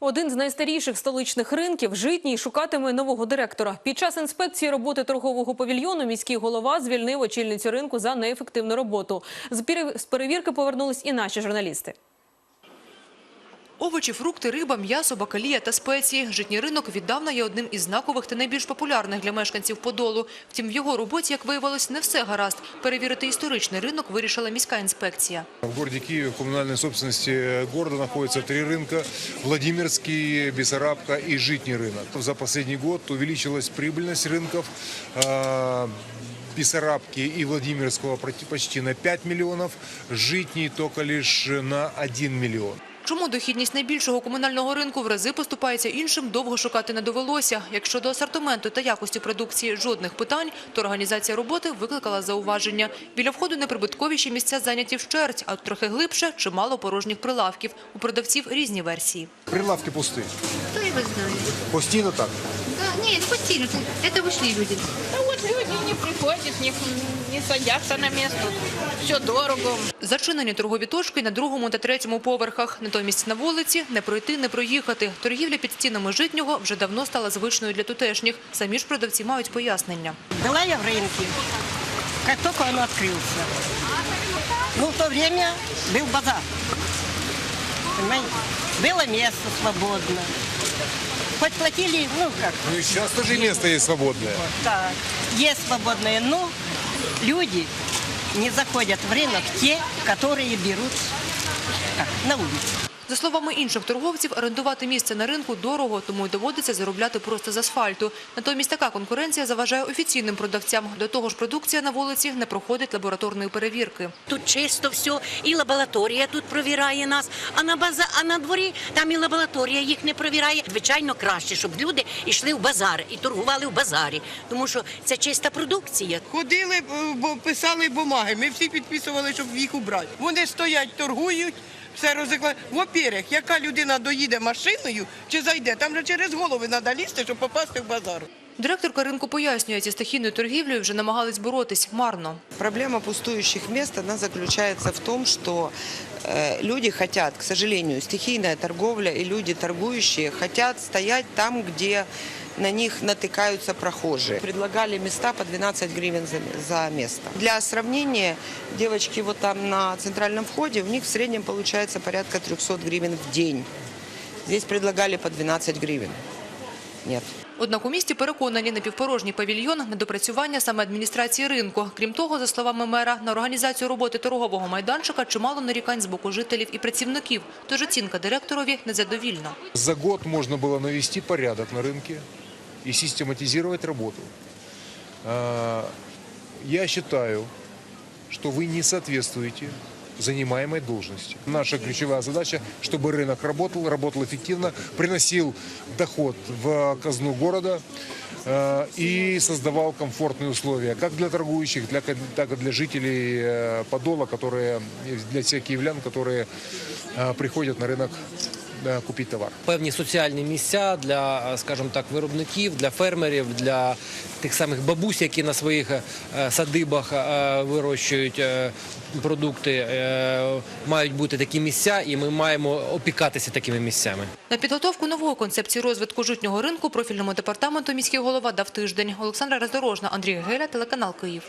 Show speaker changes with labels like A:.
A: Один з найстаріших столичних ринків житній шукатиме нового директора. Під час інспекції роботи торгового павільйону міський голова звільнив очільницю ринку за неефективну роботу. З пере- перевірки повернулись і наші журналісти.
B: Овочі, фрукти, риба, м'ясо, бакалія та спеції. Житній ринок віддавна є одним із знакових та найбільш популярних для мешканців Подолу. Втім, в його роботі, як виявилось, не все гаразд. Перевірити історичний ринок вирішила міська інспекція.
C: В городе Киеве в коммунальной собственности города находятся три рынка – Владимирский, Бессарабка и Житний рынок. За последний год увеличилась прибыльность рынков а, Бессарабки и Владимирского проти- почти на 5 миллионов, Житний только лишь на 1 миллион.
B: Чому дохідність найбільшого комунального ринку в рази поступається іншим, довго шукати не довелося. Якщо до асортименту та якості продукції жодних питань, то організація роботи викликала зауваження. Біля входу неприбутковіші місця зайняті вщерть, а трохи глибше – чимало порожніх прилавків. У продавців різні версії.
C: Прилавки пусты.
D: Кто его знает?
C: Пустino так.
D: Да, нет, пустили. Это ушли люди.
E: Ну вот люди не приходят, не, не садятся на место. Все дорого.
B: Зачинені торгові точки на другому та третьому поверхах. Натомість на вулиці не пройти, не проїхати. Торгівля під стінами житнього вже давно стала звичною для тутешніх. Самі ж продавці мають пояснення.
F: Была я в рынке, как только он открылся. Ну, в то время был базар. Понимаете? Было место свободно. Хоть платили, ну как,
C: Ну и сейчас тоже место есть свободное.
F: так, есть свободное, но люди не заходят в рынок те, которые берут как, на улице.
B: За словами інших торговців, орендувати місце на ринку дорого, тому й доводиться заробляти просто з асфальту. Натомість така конкуренція заважає офіційним продавцям. До того ж, продукція на вулиці не проходить лабораторної перевірки.
G: Тут чисто все, і лабораторія тут провіряє нас, а на база, а на дворі там і лабораторія їх не провіряє. Звичайно, краще, щоб люди йшли в базар і торгували в базарі, тому що це чиста продукція.
H: Ходили, бо писали бумаги. Ми всі підписували, щоб їх убрати. Вони стоять, торгують, все розикла. Во-первых, яка людина доїде машиною чи зайде, там же через голови треба лізти, щоб попасти в базар.
B: Директорка ринку пояснює, зі стихійною торгівлею вже намагались боротись марно.
I: Проблема пустующих мест, она заключается в том, что э, люди хотят, к сожалению, стихийная торговля и люди торгующие хотят стоять там, где на них натыкаются прохожие. Предлагали места по 12 гривен за, за место. Для сравнения, девочки вот там на центральном входе, у них в среднем получается порядка 300 гривен в день. Здесь предлагали по 12 гривен. Нет.
B: Однак у місті переконані напівпорожній павільйон – недопрацювання саме адміністрації ринку. Крім того, за словами мера, на організацію роботи торгового майданчика чимало нарікань з боку жителів і працівників. Тож оцінка директорові незадовільна.
C: За год можно было навести порядок на рынке И систематизировать работу. А, Я считаю, что вы не соответствуете занимаемой должности. Наша ключевая задача, чтобы рынок работал, работал эффективно, приносил доход в казну города э, и создавал комфортные условия как для торгующих, для, так и для жителей э, Подола, которые, для всех киевлян, которые э, приходят на рынок э, товар.
J: певні соціальні місця для, е, скажімо так, виробників, для фермерів, для тих самих бабусь, які на своїх е, садибах е, вирощують е, продукти. Е, Мають бути такі місця, і ми маємо опікатися такими місцями.
B: На підготовку нової концепції розвитку житнього ринку профільному департаменту міський голова дав тиждень. Олександра Роздорожна, Андрій Геля, телеканал Київ.